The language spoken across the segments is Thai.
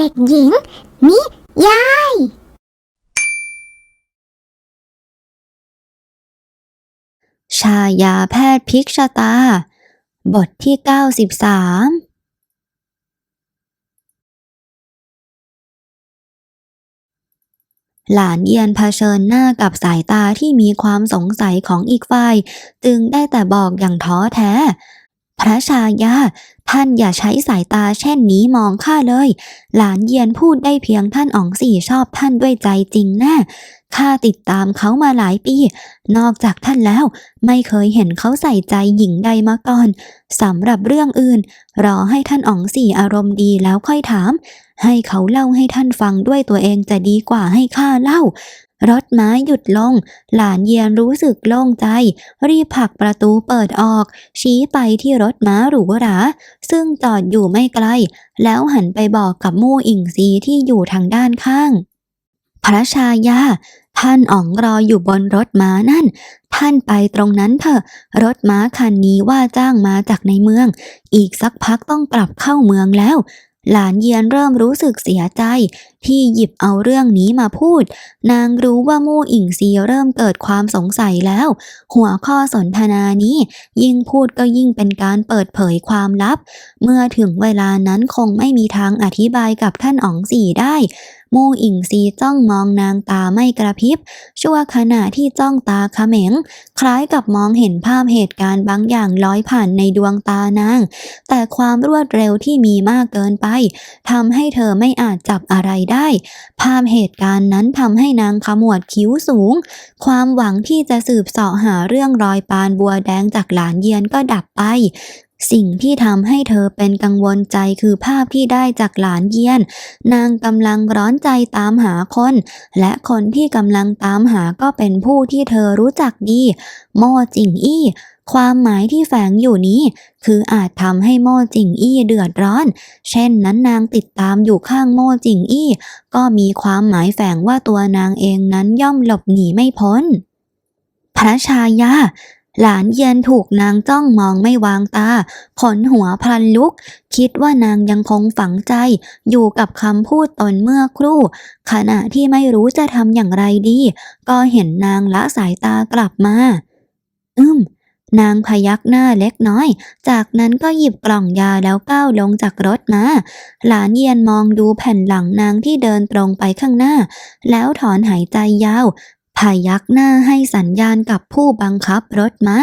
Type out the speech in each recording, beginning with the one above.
เด็กหญิง นิยาย ชายาแพทย์พิกชะตา บทที่ 93หลานเยียนเผชิญหน้ากับสายตาที่มีความสงสัยของอีกฝ่าย จึงได้แต่บอกอย่างท้อแท้ พระชายา ท่านอย่าใช้สายตาเช่นนี้มองข้าเลย หลานเยียนพูดได้เพียงท่านอ๋องสี่ชอบท่านด้วยใจจริงแน่ ข้าติดตามเขามาหลายปี นอกจากท่านแล้ว ไม่เคยเห็นเขาใส่ใจหญิงใดมาก่อนสำหรับเรื่องอื่น รอให้ท่านอ๋องสี่อารมณ์ดีแล้วค่อยถาม ให้เขาเล่าให้ท่านฟังด้วยตัวเองจะดีกว่าให้ข้าเล่ารถม้าหยุดลง หลานเยียนรู้สึกโล่งใจ รีบผลักประตูเปิดออก ชี้ไปที่รถม้าหรูหรา ซึ่งจอดอยู่ไม่ไกล แล้วหันไปบอกกับมู่อิงซีที่อยู่ทางด้านข้าง พระชายา ท่านอ๋องรออยู่บนรถม้านั่น ท่านไปตรงนั้นเถอะ รถม้าคันนี้ว่าจ้างมาจากในเมือง อีกสักพักต้องกลับเข้าเมืองแล้ว หลานเยียนเริ่มรู้สึกเสียใจ ที่หยิบเอาเรื่องนี้มาพูด นางรู้ว่ามู่อิงซีเริ่มเกิดความสงสัยแล้ว หัวข้อสนทนานี้ ยิ่งพูดก็ยิ่งเป็นการเปิดเผยความลับ เมื่อถึงเวลานั้นคงไม่มีทางอธิบายกับท่านอ๋องสี่ได้ มู่อิงซีจ้องมองนางตาไม่กระพริบ ชั่วขณะที่จ้องตาเขม็ง คล้ายกับมองเห็นภาพเหตุการณ์บางอย่างลอยผ่านในดวงตานาง แต่ความรวดเร็วที่มีมากเกินไปทำให้เธอไม่อาจจับอะไรได้ ภาพเหตุการณ์นั้นทำให้นางขมวดคิ้วสูง ความหวังที่จะสืบเสาะหาเรื่องรอยปานบัวแดงจากหลานเยียนก็ดับไป สิ่งที่ทำให้เธอเป็นกังวลใจคือภาพที่ได้จากหลานเยียน นางกำลังร้อนใจตามหาคน และคนที่กำลังตามหาก็เป็นผู้ที่เธอรู้จักดี โม่จิงอี้ ความหมายที่แฝงอยู่นี้ คืออาจทำให้โม่จิงอี้เดือดร้อน เช่นนั้นนางติดตามอยู่ข้างโม่จิงอี้ ก็มีความหมายแฝงว่าตัวนางเองนั้นย่อมหลบหนีไม่พ้นพระชายา หลานเย็นถูกนางจ้องมองไม่วางตา ขนหัวพลันลุก คิดว่านางยังคงฝังใจ อยู่กับคำพูดตนเมื่อครู่ ขณะที่ไม่รู้จะทำอย่างไรดี ก็เห็นนางละสายตากลับมา อืมนางพยักหน้าเล็กน้อย จากนั้นก็หยิบกล่องยาแล้วก้าวลงจากรถมา หลานเยียนมองดูแผ่นหลังนางที่เดินตรงไปข้างหน้า แล้วถอนหายใจยาว พยักหน้าให้สัญญาณกับผู้บังคับรถมา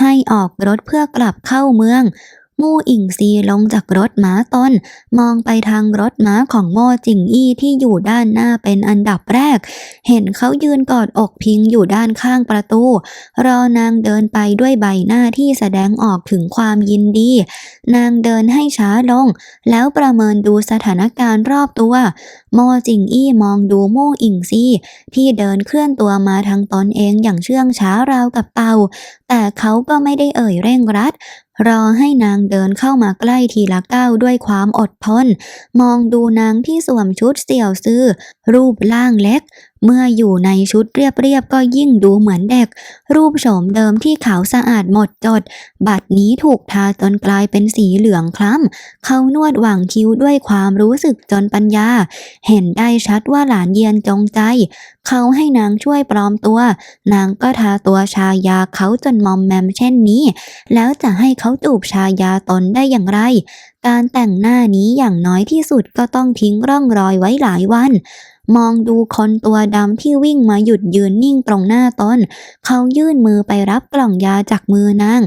ให้ออกรถเพื่อกลับเข้าเมือง มู่อิงซีลงจากรถม้าตน มองไปทางรถม้าของโม่จิงอี้ที่อยู่ด้านหน้าเป็นอันดับแรก เห็นเขายืนกอดอกพิงอยู่ด้านข้างประตู รอนางเดินไปด้วยใบหน้าที่แสดงออกถึงความยินดี นางเดินให้ช้าลง แล้วประเมินดูสถานการณ์รอบตัว โมจิงอี้มองดูโม่อิงซีที่เดินเคลื่อนตัวมาทางตนเองอย่างเชื่องช้าราวกับเต่าแต่เขาก็ไม่ได้เอ่ยเร่งรัด รอให้นางเดินเข้ามาใกล้ทีละก้าวด้วยความอดทน มองดูนางที่สวมชุดเสี่ยวซื้อ รูปร่างเล็ก เมื่ออยู่ในชุดเรียบๆก็ยิ่งดูเหมือนเด็ก รูปโฉมเดิมที่ขาวสะอาดหมดจด บัดนี้ถูกทาจนกลายเป็นสีเหลืองคล้ำ เขานวดหว่างคิ้วด้วยความรู้สึกจนปัญญา เห็นได้ชัดว่าหลานเยียนจงใจ เขาให้นางช่วยปลอมตัว นางก็ทาตัวชายาเขาจนมอมแมมเช่นนี้ แล้วจะให้เขาจูบชายาตนได้อย่างไรการแต่งหน้านี้อย่างน้อยที่สุดก็ต้องทิ้งร่องรอยไว้หลายวัน มองดูคนตัวดำที่วิ่งมาหยุดยืนนิ่งตรงหน้าตน เขายื่นมือไปรับกล่องยาจากมือนาง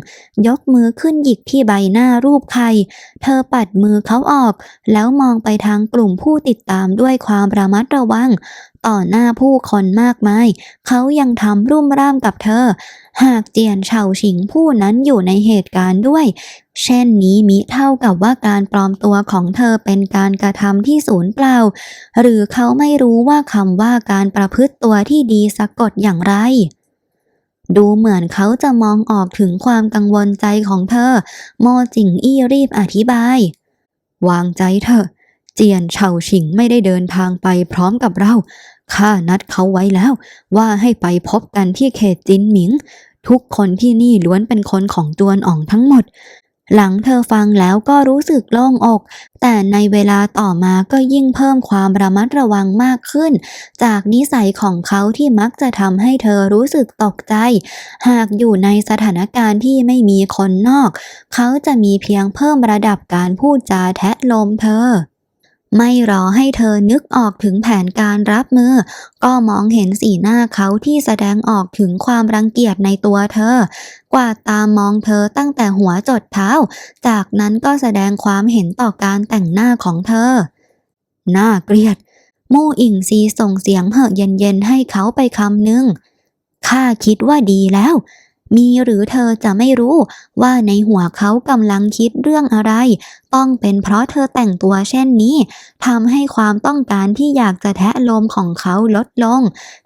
ยกมือขึ้นหยิกที่ใบหน้ารูปไข่ เธอปัดมือเขาออก แล้วมองไปทางกลุ่มผู้ติดตามด้วยความระมัดระวัง ต่อหน้าผู้คนมากมาย เขายังทำรุ่มร่ามกับเธอ หากเจียนเฉาฉิงผู้นั้นอยู่ในเหตุการณ์ด้วย เช่นนี้มิเท่ากับว่าการปลอมตัวของเธอเป็นการกระทำที่สูญเปล่า หรือเขาไม่รู้ว่าคำว่าการประพฤติตัวที่ดีสะกดอย่างไรดูเหมือนเขาจะมองออกถึงความกังวลใจของเธอ โมจิงอี้รีบอธิบาย วางใจเถอะ เจียนเฉาฉิงไม่ได้เดินทางไปพร้อมกับเรา ข้านัดเขาไว้แล้ว ว่าให้ไปพบกันที่เขตจินหมิง ทุกคนที่นี่ล้วนเป็นคนของจวนอ่องทั้งหมด หลังเธอฟังแล้วก็รู้สึกโล่งอก แต่ในเวลาต่อมาก็ยิ่งเพิ่มความระมัดระวังมากขึ้น จากนิสัยของเขาที่มักจะทำให้เธอรู้สึกตกใจ หากอยู่ในสถานการณ์ที่ไม่มีคนนอก เขาจะมีเพียงเพิ่มระดับการพูดจาแทะลมเธอ ไม่รอให้เธอนึกออกถึงแผนการรับมือ ก็มองเห็นสีหน้าเขาที่แสดงออกถึงความรังเกียจในตัวเธอ กวาดตามองเธอตั้งแต่หัวจดเท้า จากนั้นก็แสดงความเห็นต่อการแต่งหน้าของเธอ น่าเกลียด มู่อิงซีส่งเสียงเหอะเย็นๆให้เขาไปคำหนึ่งข้าคิดว่าดีแล้ว มีหรือเธอจะไม่รู้ว่าในหัวเขากำลังคิดเรื่องอะไร ต้องเป็นเพราะเธอแต่งตัวเช่นนี้ทำให้ความต้องการที่อยากจะแทะลมของเขาลดลง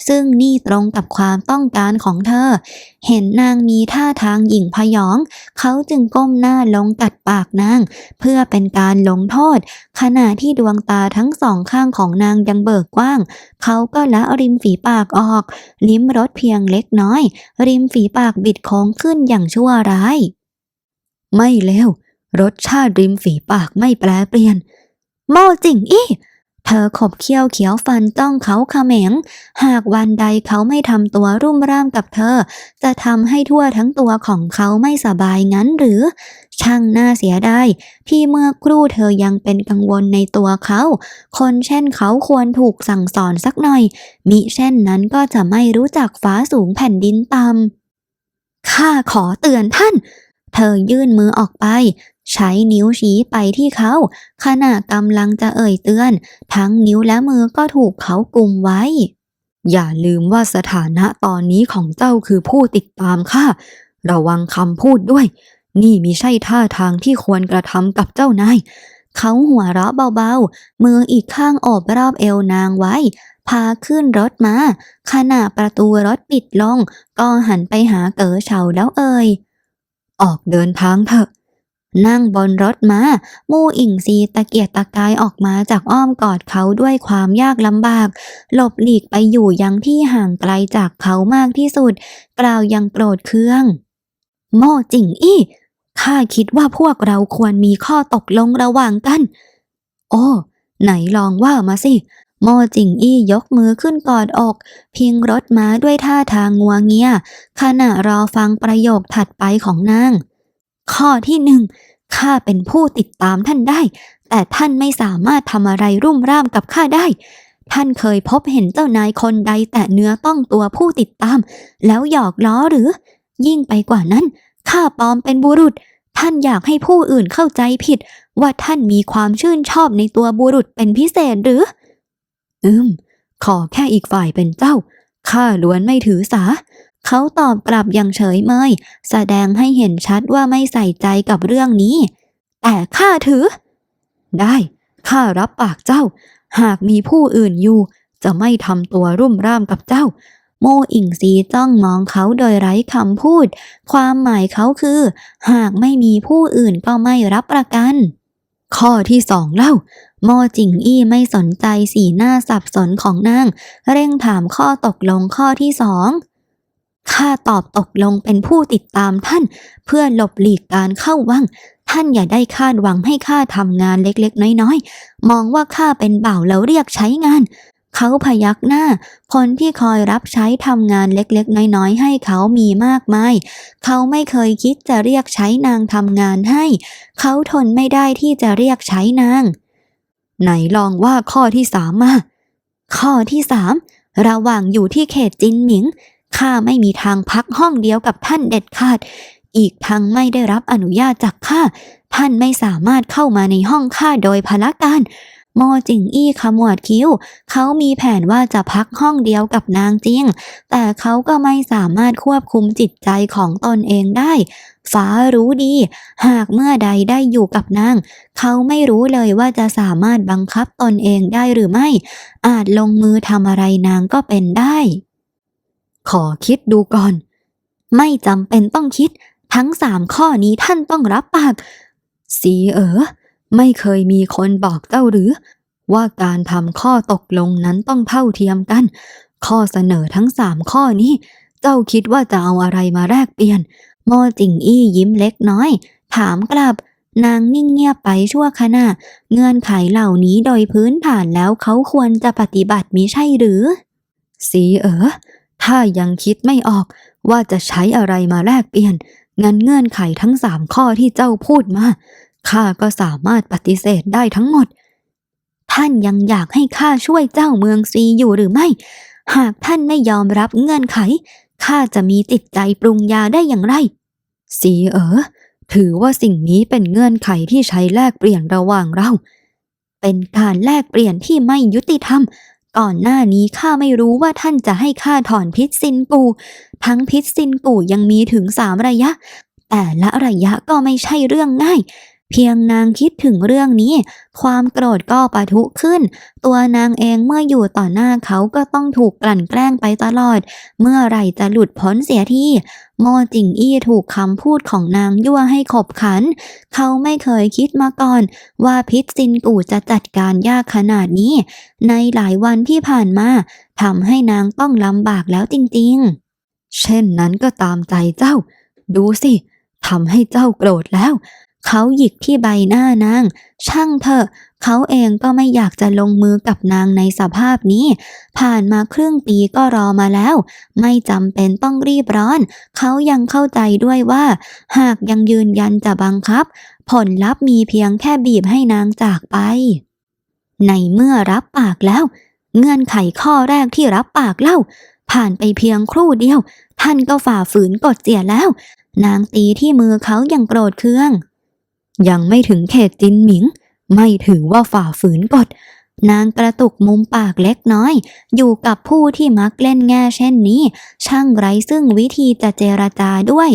ซึ่งนี่ตรงกับความต้องการของเธอ เห็นนางมีท่าทางหยิ่งพยอง เขาจึงก้มหน้าลงกัดปากนาง เพื่อเป็นการลงโทษ ขณะที่ดวงตาทั้งสองข้างของนางยังเบิกกว้าง เขาก็ละริมฝีปากออก ลิ้มรสเพียงเล็กน้อย ริมฝีปากบิดโค้งขึ้นอย่างชั่วร้าย ไม่เลว รสชาติริมฝีปากไม่แปรเปลี่ยน โมจิงอี้เธอขบเคี้ยวเขียวฟันจ้องเขาขม็งหากวันใดเขาไม่ทำตัวรุ่มร่ามกับเธอ จะทำให้ทั่วทั้งตัวของเขาไม่สบายงั้นหรือ ช่างน่าเสียดายที่เมื่อครู่เธอยังเป็นกังวลในตัวเขา คนเช่นเขาควรถูกสั่งสอนสักหน่อย มิเช่นนั้นก็จะไม่รู้จักฟ้าสูงแผ่นดินต่ำข้าขอเตือนท่าน เธอยื่นมือออกไป ใช้นิ้วชี้ไปที่เขา ขณะกำลังจะเอ่ยเตือน ทั้งนิ้วและมือก็ถูกเขากุมไว้ อย่าลืมว่าสถานะตอนนี้ของเจ้าคือผู้ติดตามข้าระวังคำพูดด้วย นี่มิใช่ท่าทางที่ควรกระทำกับเจ้านายเขาหัวเราะเบาๆ มืออีกข้างโอบรอบเอวนางไว้ พาขึ้นรถมา ขณะประตูรถปิดลง ก็หันไปหาเก๋อเฉาแล้วเอ่ย ออกเดินทางเถอะ นั่งบนรถมา้า มู่อิงซีตะเกียกตะกายออกมาจากอ้อมกอดเขาด้วยความยากลำบาก หลบหลีกไปอยู่ยังที่ห่างไกลจากเขามากที่สุด กล่าวยังโกรธเคือง โม่จิงอี้ข้าคิดว่าพวกเราควรมีข้อตกลงระหว่างกัน โอ้ ไหนลองว่ามาสิ โมจิงอี้ยกมือขึ้นกอดอก พิงรถม้าด้วยท่าทางงัวเงียขณะรอฟังประโยคถัดไปของนาง ข้อที่หนึ่งข้าเป็นผู้ติดตามท่านได้ แต่ท่านไม่สามารถทำอะไรรุ่มร่ามกับข้าได้ ท่านเคยพบเห็นเจ้านายคนใดแต่เนื้อต้องตัวผู้ติดตาม แล้วหยอกล้อหรือ ยิ่งไปกว่านั้นข้าปลอมเป็นบุรุษ ท่านอยากให้ผู้อื่นเข้าใจผิด ว่าท่านมีความชื่นชอบในตัวบุรุษเป็นพิเศษหรือ อืม ขอแค่อีกฝ่ายเป็นเจ้า ข้าล้วนไม่ถือสา เขาตอบกลับอย่างเฉยเมย แสดงให้เห็นชัดว่าไม่ใส่ใจกับเรื่องนี้ แต่ข้าถือ ได้ ข้ารับปากเจ้า หากมีผู้อื่นอยู่ จะไม่ทำตัวรุ่มร่ามกับเจ้า โมอิงซีจ้องมองเขาโดยไร้คำพูด ความหมายเขาคือ หากไม่มีผู้อื่นก็ไม่รับประกัน ข้อที่สองเล่า โมจิงอี้ไม่สนใจสีหน้าสับสนของนาง เร่งถามข้อตกลงข้อที่สองข้าตอบตกลงเป็นผู้ติดตามท่าน เพื่อหลบหลีกการเข้าวัง ท่านอย่าได้คาดหวังให้ข้าทำงานเล็กๆ น้อยๆ มองว่าข้าเป็นบ่าวแล้วเรียกใช้งาน เขาพยักหน้า คนที่คอยรับใช้ทำงานเล็กๆ น้อยๆ ให้เขามีมากมาย เขาไม่เคยคิดจะเรียกใช้นางทำงานให้ เขาทนไม่ได้ที่จะเรียกใช้นาง ไหนลองว่าข้อที่สามมาข้อที่สามระหว่างอยู่ที่เขตจินหมิงข้าไม่มีทางพักห้องเดียวกับท่านเด็ดขาด อีกทั้งไม่ได้รับอนุญาตจากข้าท่านไม่สามารถเข้ามาในห้องข้าโดยพละการ โมจิงอี้ขมวดคิ้ว เขามีแผนว่าจะพักห้องเดียวกับนางจริง แต่เขาก็ไม่สามารถควบคุมจิตใจของตนเองได้ ฟ้ารู้ดี หากเมื่อใดได้อยู่กับนาง เขาไม่รู้เลยว่าจะสามารถบังคับตนเองได้หรือไม่ อาจลงมือทำอะไรนางก็เป็นได้ ขอคิดดูก่อน ไม่จำเป็นต้องคิด ทั้งสามข้อนี้ท่านต้องรับปากสีเอ๋อ ไม่เคยมีคนบอกเจ้าหรือ ว่าการทำข้อตกลงนั้นต้องเท่าเทียมกัน ข้อเสนอทั้งสามข้อนี้ เจ้าคิดว่าจะเอาอะไรมาแลกเปลี่ยนโมจิงอี้ยิ้มเล็กน้อย ถามกลับ นางนิ่งเงียบไปชั่วขณะ เงื่อนไขเหล่านี้โดยพื้นฐานแล้วเขาควรจะปฏิบัติมิใช่หรือ สีเอ๋อถ้ายังคิดไม่ออกว่าจะใช้อะไรมาแลกเปลี่ยนงั้นเงื่อนไขทั้งสามข้อที่เจ้าพูดมา ข้าก็สามารถปฏิเสธได้ทั้งหมด ท่านยังอยากให้ข้าช่วยเจ้าเมืองซีอยู่หรือไม่ หากท่านไม่ยอมรับเงื่อนไข ข้าจะมีจิตใจปรุงยาได้อย่างไร สีเอ๋อถือว่าสิ่งนี้เป็นเงื่อนไขที่ใช้แลกเปลี่ยนระหว่างเรา เป็นการแลกเปลี่ยนที่ไม่ยุติธรรม ก่อนหน้านี้ข้าไม่รู้ว่าท่านจะให้ข้าถอนพิษซินกู ทั้งพิษซินกูยังมีถึงสามระยะ แต่ละระยะก็ไม่ใช่เรื่องง่าย เพียงนางคิดถึงเรื่องนี้ ความโกรธก็ปะทุขึ้น ตัวนางเองเมื่ออยู่ต่อหน้าเขาก็ต้องถูกกลั่นแกล้งไปตลอด เมื่อไหร่จะหลุดพ้นเสียทีโมจิงอี้ถูกคำพูดของนางยั่วให้ขบขัน เขาไม่เคยคิดมาก่อน ว่าพิษซินกูจะจัดการยากขนาดนี้ ในหลายวันที่ผ่านมาทำให้นางต้องลำบากแล้วจริงๆ เช่นนั้นก็ตามใจเจ้า ดูสิทำให้เจ้าโกรธแล้ว เขาหยิกที่ใบหน้านาง ช่างเถอะ เขาเองก็ไม่อยากจะลงมือกับนางในสภาพนี้ ผ่านมาครึ่งปีก็รอมาแล้ว ไม่จำเป็นต้องรีบร้อน เขายังเข้าใจด้วยว่า หากยังยืนยันจะบังคับ ผลลัพธ์มีเพียงแค่บีบให้นางจากไป ในเมื่อรับปากแล้ว เงื่อนไขข้อแรกที่รับปากเล่า ผ่านไปเพียงครู่เดียว ท่านก็ฝ่าฝืนกฎเสียแล้ว นางตีที่มือเขาอย่างโกรธเคือง ยังไม่ถึงเขตจินหมิง ไม่ถือว่าฝ่าฝืนกฎ นางกระตุกมุมปากเล็กน้อย อยู่กับผู้ที่มักเล่นแง่เช่นนี้ ช่างไร้ซึ่งวิธีจะเจรจาด้วย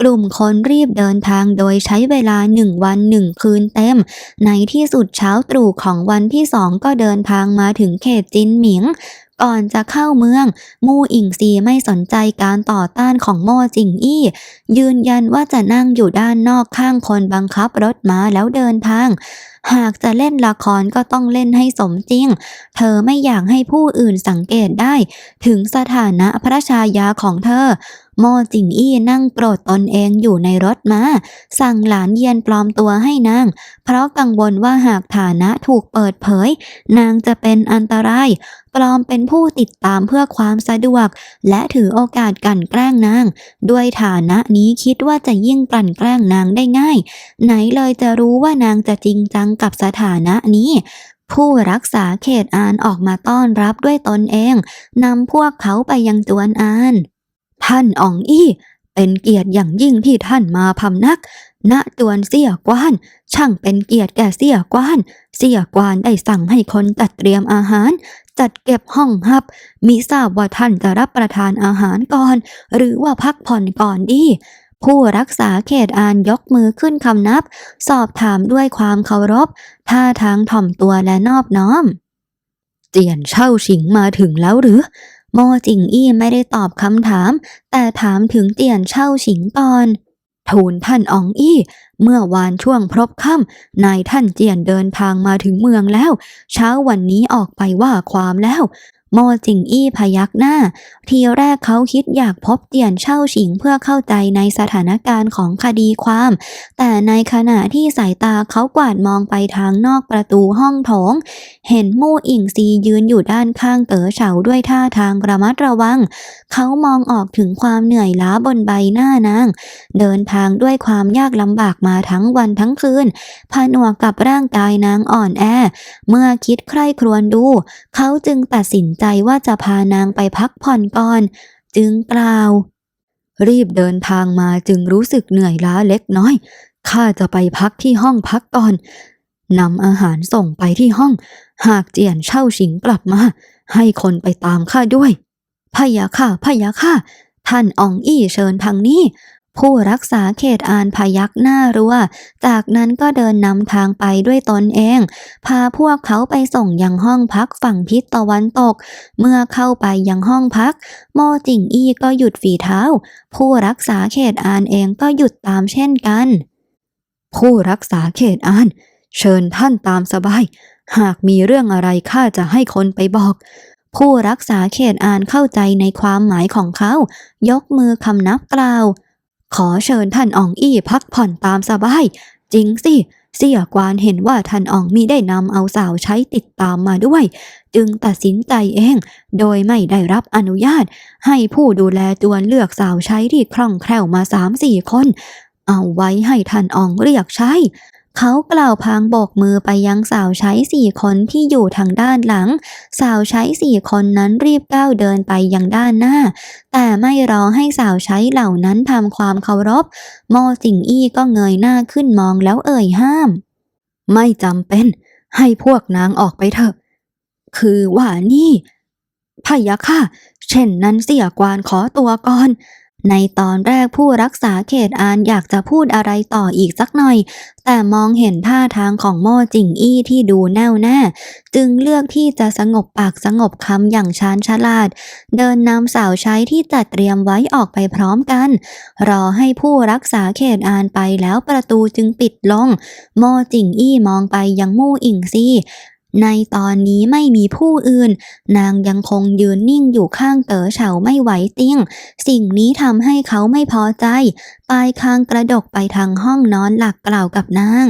กลุ่มคนรีบเดินทางโดยใช้เวลาหนึ่งวันหนึ่งคืนเต็ม ในที่สุดเช้าตรู่ของวันที่สองก็เดินทางมาถึงเขตจินหมิง ก่อนจะเข้าเมือง มู่อิงซีไม่สนใจการต่อต้านของโม่จิงอี้ ยืนยันว่าจะนั่งอยู่ด้านนอกข้างคนบังคับรถม้าแล้วเดินทาง หากจะเล่นละครก็ต้องเล่นให้สมจริง เธอไม่อยากให้ผู้อื่นสังเกตได้ ถึงสถานะพระชายาของเธอโมจิงอี้นั่งโกรธตนเองอยู่ในรถมา สั่งหลานเยียนปลอมตัวให้นาง เพราะกังวลว่าหากฐานะถูกเปิดเผย นางจะเป็นอันตราย ปลอมเป็นผู้ติดตามเพื่อความสะดวก และถือโอกาสกลั่นแกล้งนาง ด้วยฐานะนี้คิดว่าจะยิ่งกลั่นแกล้งนางได้ง่าย ไหนเลยจะรู้ว่านางจะจริงจังกับสถานะนี้ผู้รักษาเขตอานออกมาต้อนรับด้วยตนเอง นำพวกเขาไปยังจวนอาน ท่านอองอี้ เป็นเกียรติอย่างยิ่งที่ท่านมาพำนัก ณจวนเสี่ยกวาน ช่างเป็นเกียรติแก่เสี่ยกวาน เสี่ยกวานได้สั่งให้คนจัดเตรียมอาหาร จัดเก็บห้องฮับ มิทราบว่าท่านจะรับประทานอาหารก่อน หรือว่าพักผ่อนก่อนดีผู้รักษาเขตอานยกมือขึ้นคำนับ สอบถามด้วยความเคารพ ท่าทางถ่อมตัวและนอบน้อม เจียนเช่าฉิงมาถึงแล้วหรือ โมจิงอี้ไม่ได้ตอบคำถาม แต่ถามถึงเจียนเช่าฉิงตอนทูลท่านอองอี้ เมื่อวานช่วงพรบค่ำนายท่านเจียนเดินทางมาถึงเมืองแล้ว เช้าวันนี้ออกไปว่าความแล้ว โมจิงอี้พยักหน้า ทีแรกเขาคิดอยากพบเจียนเช่าฉิงเพื่อเข้าใจในสถานการณ์ของคดีความ แต่ในขณะที่สายตาเขากวาดมองไปทางนอกประตูห้องโถง เห็นมู่อิงซียืนอยู่ด้านข้างเก๋อเฉาด้วยท่าทางระมัดระวัง เขามองออกถึงความเหนื่อยล้าบนใบหน้านาง เดินทางด้วยความยากลำบากมาทั้งวันทั้งคืนผนวกกับร่างกายนางอ่อนแอ เมื่อคิดใคร่ครวญดู เขาจึงตัดสินใจว่าจะพานางไปพักผ่อนก่อน จึงกล่าว รีบเดินทางมาจึงรู้สึกเหนื่อยล้าเล็กน้อยข้าจะไปพักที่ห้องพักก่อนนำอาหารส่งไปที่ห้อง หากเจียนเช่าฉิงกลับมา ให้คนไปตามข้าด้วยพะยะค่ะพะยะค่ะ ท่านอองอี้เชิญทางนี้ ผู้รักษาเขตอานพยักหน้ารัว จากนั้นก็เดินนำทางไปด้วยตนเอง พาพวกเขาไปส่งยังห้องพักฝั่งทิศตะวันตก เมื่อเข้าไปยังห้องพัก โมจิงอี้ก็หยุดฝีเท้า ผู้รักษาเขตอานเองก็หยุดตามเช่นกัน ผู้รักษาเขตอาน เชิญท่านตามสบาย หากมีเรื่องอะไรข้าจะให้คนไปบอกผู้รักษาเขตอานเข้าใจในความหมายของเขา ยกมือคำนับกล่าว ขอเชิญท่านอองอี้พักผ่อนตามสบาย จริงสิ เสี่ยกวานเห็นว่าท่านอองมีได้นำเอาสาวใช้ติดตามมาด้วย จึงตัดสินใจเอง โดยไม่ได้รับอนุญาต ให้ผู้ดูแลจวนเลือกสาวใช้ที่คล่องแคล่วมาสามสี่คน เอาไว้ให้ท่านอองเรียกใช้ เขากล่าวพางโบกมือไปยังสาวใช้สี่คนที่อยู่ทางด้านหลัง สาวใช้สี่คนนั้นรีบก้าวเดินไปยังด้านหน้า แต่ไม่รอให้สาวใช้เหล่านั้นทำความเคารพโมสิงอี้ก็เงยหน้าขึ้นมองแล้วเอ่ยห้าม ไม่จำเป็น ให้พวกนางออกไปเถอะ คือว่านี่พะยะค่ะ เช่นนั้นเสียกวานขอตัวก่อน ในตอนแรกผู้รักษาเขตอานอยากจะพูดอะไรต่ออีกสักหน่อย แต่มองเห็นท่าทางของโม่จิงอี้ที่ดูแน่วแน่จึงเลือกที่จะสงบปากสงบคำอย่างชาญฉลาด เดินนำสาวใช้ที่จัดเตรียมไว้ออกไปพร้อมกัน รอให้ผู้รักษาเขตอานไปแล้วประตูจึงปิดลง โมจิงอี้มองไปยังมู่อิงซี ในตอนนี้ไม่มีผู้อื่น นางยังคงยืนนิ่งอยู่ข้างเต๋อเฉาไม่ไหวติ้ง สิ่งนี้ทำให้เขาไม่พอใจ ปลายคางกระดกไปทางห้องนอนหลักกล่าวกับนาง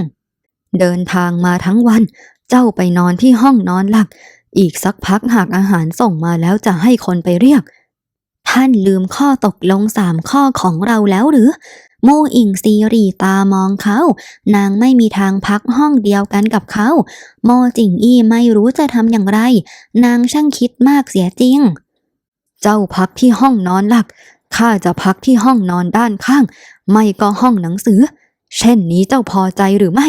เดินทางมาทั้งวัน เจ้าไปนอนที่ห้องนอนหลัก อีกสักพักหากอาหารส่งมาแล้วจะให้คนไปเรียก ท่านลืมข้อตกลงสามข้อของเราแล้วหรือ มู่อิงซีรีตามองเขา นางไม่มีทางพักห้องเดียวกันกับเขาโมจิงอี้ไม่รู้จะทำอย่างไร นางช่างคิดมากเสียจริง เจ้าพักที่ห้องนอนหลักข้าจะพักที่ห้องนอนด้านข้าง ไม่ก็ห้องหนังสือ เช่นนี้เจ้าพอใจหรือไม่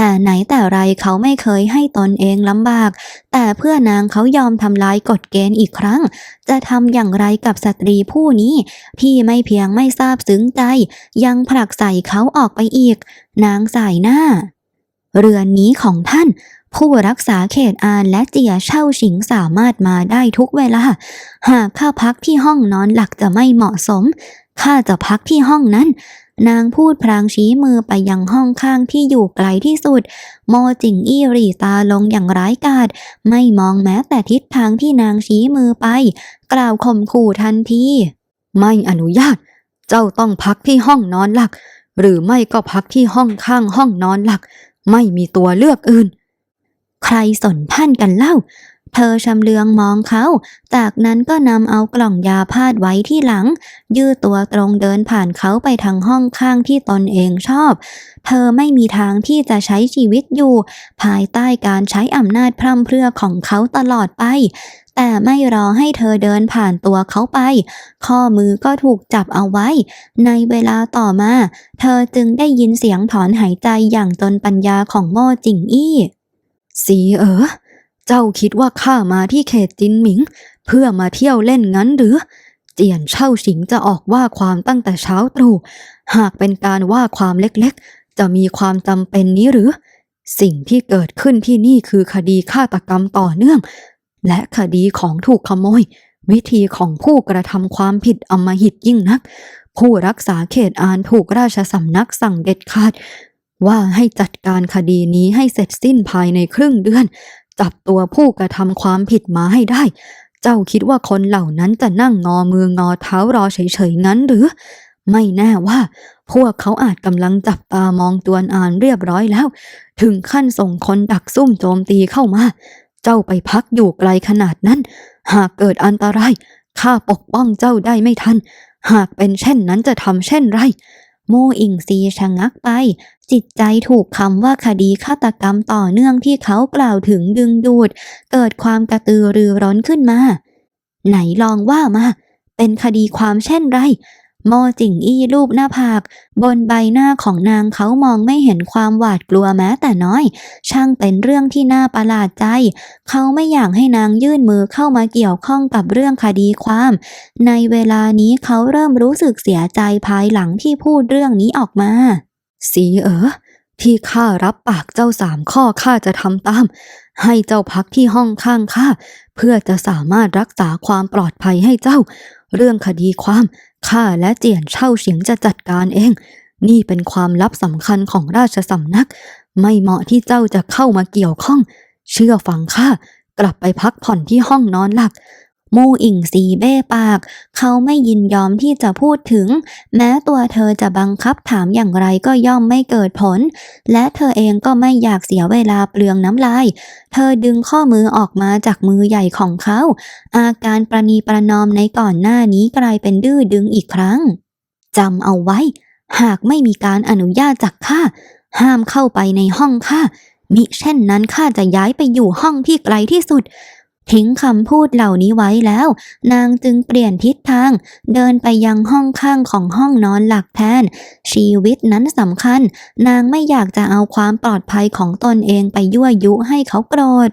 แต่ไหนแต่ไรเขาไม่เคยให้ตนเองลำบาก แต่เพื่อนางเขายอมทำลายกฎเกณฑ์อีกครั้ง จะทำอย่างไรกับสตรีผู้นี้ที่ไม่เพียงไม่ทราบซึ้งใจ ยังผลักใส่เขาออกไปอีก นางสายหน้า เรือนนี้ของท่านผู้รักษาเขตอานและเจียเช่าฉิงสามารถมาได้ทุกเวลา หากข้าพักที่ห้องนอนหลักจะไม่เหมาะสม ข้าจะพักที่ห้องนั้น นางพูดพลางชี้มือไปยังห้องข้างที่อยู่ไกลที่สุด โมจิงอี้รีตาลงอย่างร้ายกาจไม่มองแม้แต่ทิศทางที่นางชี้มือไป กล่าวข่มขู่ทันทีไม่อนุญาต เจ้าต้องพักที่ห้องนอนหลัก หรือไม่ก็พักที่ห้องข้างห้องนอนหลัก ไม่มีตัวเลือกอื่น ใครสนท่านกันเล่า เธอชำเลืองมองเขา จากนั้นก็นำเอากล่องยาพาดไว้ที่หลัง ยืดตัวตรงเดินผ่านเขาไปทางห้องข้างที่ตนเองชอบ เธอไม่มีทางที่จะใช้ชีวิตอยู่ ภายใต้การใช้อำนาจพร่ำเพรื่อของเขาตลอดไป แต่ไม่รอให้เธอเดินผ่านตัวเขาไป ข้อมือก็ถูกจับเอาไว้ ในเวลาต่อมา เธอจึงได้ยินเสียงถอนหายใจอย่างจนปัญญาของโม่จิงอี้สีเอ๋อ เจ้าคิดว่าข้ามาที่เขตจินหมิง เพื่อมาเที่ยวเล่นงั้นหรือ เจียนเช่าฉิงจะออกว่าความตั้งแต่เช้าตรู่หากเป็นการว่าความเล็กๆ จะมีความจำเป็นนี้หรือ สิ่งที่เกิดขึ้นที่นี่คือคดีฆาตกรรมต่อเนื่อง และคดีของถูกขโมย วิธีของผู้กระทำความผิดอมหิตยิ่งนัก ผู้รักษาเขตอานถูกราชสำนักสั่งเด็ดขาดว่าให้จัดการคดีนี้ให้เสร็จสิ้นภายในครึ่งเดือน จับตัวผู้กระทำความผิดมาให้ได้ เจ้าคิดว่าคนเหล่านั้นจะนั่งงอมืองอเท้ารอเฉยๆงั้นหรือ ไม่แน่ว่า พวกเขาอาจกำลังจับตามองตวนอ่านเรียบร้อยแล้ว ถึงขั้นส่งคนดักซุ่มโจมตีเข้ามา เจ้าไปพักอยู่ไกลขนาดนั้น หากเกิดอันตรายข้าปกป้องเจ้าได้ไม่ทัน หากเป็นเช่นนั้นจะทำเช่นไร โมอิงซีชะงักไป จิตใจถูกคำว่าคดีฆาตกรรมต่อเนื่องที่เขากล่าวถึงดึงดูด เกิดความกระตือรือร้นขึ้นมา ไหนลองว่ามา เป็นคดีความเช่นไรโมจิงอี้รูปหน้าผาก บนใบหน้าของนางเขามองไม่เห็นความหวาดกลัวแม้แต่น้อย ช่างเป็นเรื่องที่น่าประหลาดใจ เขาไม่อยากให้นางยื่นมือเข้ามาเกี่ยวข้องกับเรื่องคดีความ ในเวลานี้เขาเริ่มรู้สึกเสียใจภายหลังที่พูดเรื่องนี้ออกมา สีเอ๋อที่ข้ารับปากเจ้าสามข้อข้าจะทำตาม ให้เจ้าพักที่ห้องข้างข้าเพื่อจะสามารถรักษาความปลอดภัยให้เจ้า เรื่องคดีความข้าและเจียนเช่าเฉียงจะจัดการเอง นี่เป็นความลับสำคัญของราชสำนัก ไม่เหมาะที่เจ้าจะเข้ามาเกี่ยวข้อง เชื่อฟังข้ากลับไปพักผ่อนที่ห้องนอนหลัก มู่อิงซีเบ้ปาก เขาไม่ยินยอมที่จะพูดถึง แม้ตัวเธอจะบังคับถามอย่างไรก็ย่อมไม่เกิดผล และเธอเองก็ไม่อยากเสียเวลาเปลืองน้ำลาย เธอดึงข้อมือออกมาจากมือใหญ่ของเขา อาการประนีประนอมในก่อนหน้านี้กลายเป็นดื้อดึงอีกครั้งจำเอาไว้ หากไม่มีการอนุญาตจากข้าห้ามเข้าไปในห้องข้ามิเช่นนั้นข้าจะย้ายไปอยู่ห้องที่ไกลที่สุด ทิ้งคำพูดเหล่านี้ไว้แล้ว นางจึงเปลี่ยนทิศทาง เดินไปยังห้องข้างของห้องนอนหลักแทน ชีวิตนั้นสำคัญ นางไม่อยากจะเอาความปลอดภัยของตนเองไปยั่วยุให้เขาโกรธ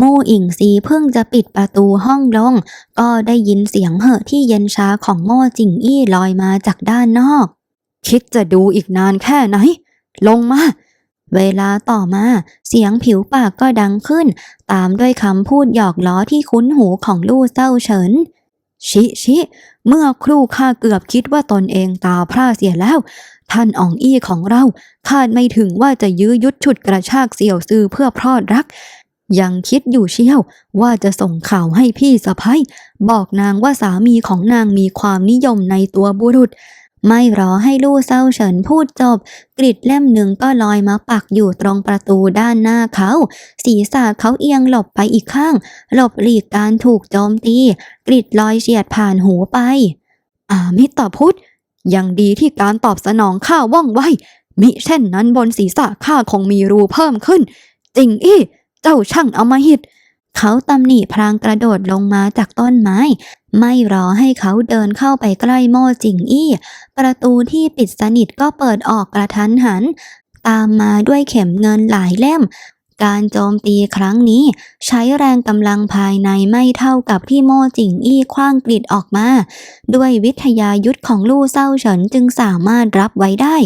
มู่อิงซีเพิ่งจะปิดประตูห้องลง ก็ได้ยินเสียงเหอะที่เย็นชาของโม่จิงอี้ลอยมาจากด้านนอก คิดจะดูอีกนานแค่ไหน ลงมา เวลาต่อมาเสียงผิวปากก็ดังขึ้น ตามด้วยคำพูดหยอกล้อที่คุ้นหูของลู่เศร้าเฉิน ชิชิ เมื่อครู่ข้าเกือบคิดว่าตนเองตาพร่าเสียแล้ว ท่านอ่องอี้ของเราคาดไม่ถึงว่าจะยื้อยุดฉุดกระชากเสี่ยวซือเพื่อพรอดรัก ยังคิดอยู่เชี่ยวว่าจะส่งข่าวให้พี่สะพ้ยบอกนางว่าสามีของนางมีความนิยมในตัวบุรุษ ไม่รอให้ลู่เศร้าเฉินพูดจบ กริดเล่มหนึ่งก็ลอยมาปักอยู่ตรงประตูด้านหน้าเขา ศีรษะเขาเอียงหลบไปอีกข้าง หลบหลีกการถูกโจมตี กริดลอยเฉียดผ่านหูไป อามิตรพุทธยังดีที่การตอบสนองข้าว่องไว มิเช่นนั้นบนศีรษะข้าคงมีรูเพิ่มขึ้น จริงอี้ เจ้าช่างอำมหิตเขาตำหนิพรางกระโดดลงมาจากต้นไม้ ไม่รอให้เขาเดินเข้าไปใกล้โม่จิงอี้ ประตูที่ปิดสนิทก็เปิดออกกระทันหัน ตามมาด้วยเข็มเงินหลายเล่ม การโจมตีครั้งนี้ ใช้แรงกำลังภายในไม่เท่ากับที่โม่จิงอี้คว้างกริดออกมา ด้วยวิทยายุทธของลู่เศร้าเฉินจึงสามารถรับไว้ได้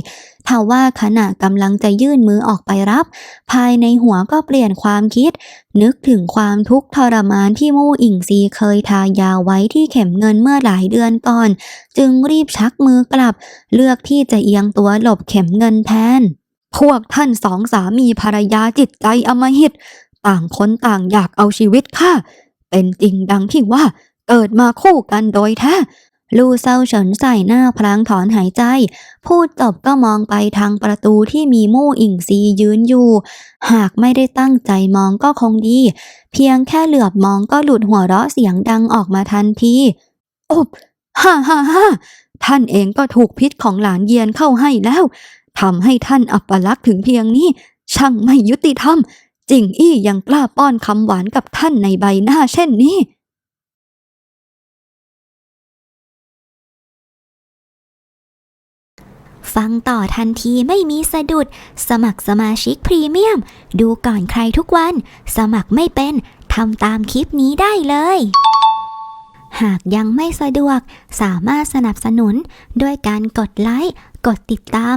ทว่าขณะกำลังจะยื่นมือออกไปรับ ภายในหัวก็เปลี่ยนความคิด นึกถึงความทุกข์ทรมานที่มู่อิงซีเคยทายาไว้ที่เข็มเงินเมื่อหลายเดือนก่อน จึงรีบชักมือกลับ เลือกที่จะเอียงตัวหลบเข็มเงินแทน พวกท่านสองสามีภรรยาจิตใจอมหิต ต่างคนต่างอยากเอาชีวิตข้าเป็นจริงดังที่ว่า เกิดมาคู่กันโดยแท้ลู่เศร้าเฉินใส่หน้าพลางถอนหายใจ พูดจบก็มองไปทางประตูที่มีมู่อิงซียืนอยู่ หากไม่ได้ตั้งใจมองก็คงดี เพียงแค่เหลือบมองก็หลุดหัวเราะเสียงดังออกมาทันทีอบฮ่าฮ่าฮ่าท่านเองก็ถูกพิษของหลานเยียนเข้าให้แล้ว ทำให้ท่านอัปลักษณ์ถึงเพียงนี้ช่างไม่ยุติธรรมจริงอี้ยังกล้าป้อนคำหวานกับท่านในใบหน้าเช่นนี้ฟังต่อทันทีไม่มีสะดุด สมัครสมาชิกพรีเมียม ดูก่อนใครทุกวัน สมัครไม่เป็น ทำตามคลิปนี้ได้เลย หากยังไม่สะดวก สามารถสนับสนุน ด้วยการกดไลค์ กดติดตาม